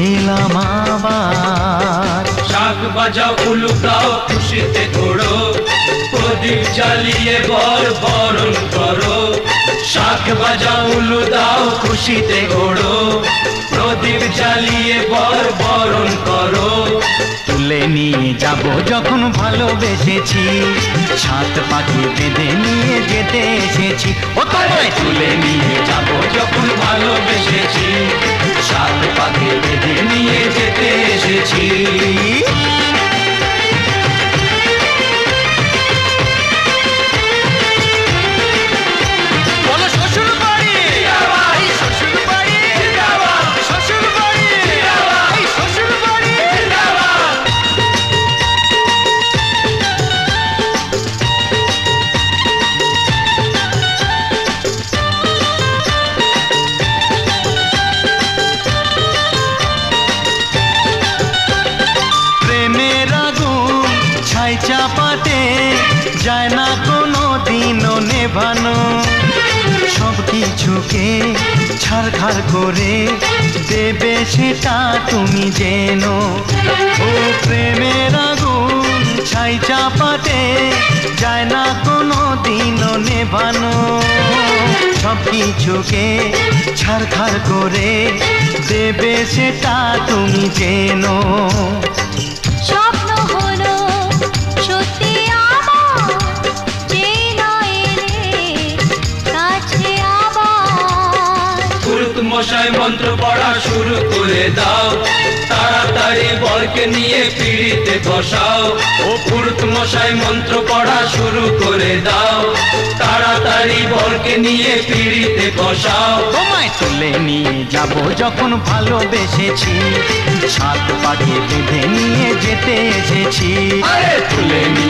এলাম আবার। শাক বাজাও উলুকাও খুশিতে ঘোড়ো প্রদীপ জ্বালিয়ে বর বরণ করো। শাক বাজাও উলু দাও খুশিতে ঘোড়ো প্রদীপ জ্বালিয়ে বর বরণ করো। তুলে নিয়ে যাব যখন ভালোবেসেছি। সাত পাখি বেঁধে নিয়ে যেতে এসেছি। ও তোমায় তুলে নিয়ে যাব যখন ভালোবেসেছি। চাপাতে যায় না কোনো দিনও নেভানো। সব কিছুকে ছাড়খাড় করে দেবে সেটা তুমি যেন ও প্রেমের আগুন ছাই চাপাতে যায় না কোনো দিনও নেভানো। সব কিছুকে ছাড়খাড় করে দেবে সেটা তুমি যেন মশাই মন্ত্র পড়া শুরু করে দাও। তাড়াতাড়ি বরকে নিয়ে পিড়িতে বসাও। ও পুরুত মশাই মন্ত্র পড়া শুরু করে দাও। তাড়াতাড়ি বরকে নিয়ে পিড়িতে বসাও। তোমায় তুলে নিয়ে যাব যখন ভালোবেসেছি। সাত পাখি বেঁধে নিয়ে যেতে এসেছি। আরে তুলে নিয়ে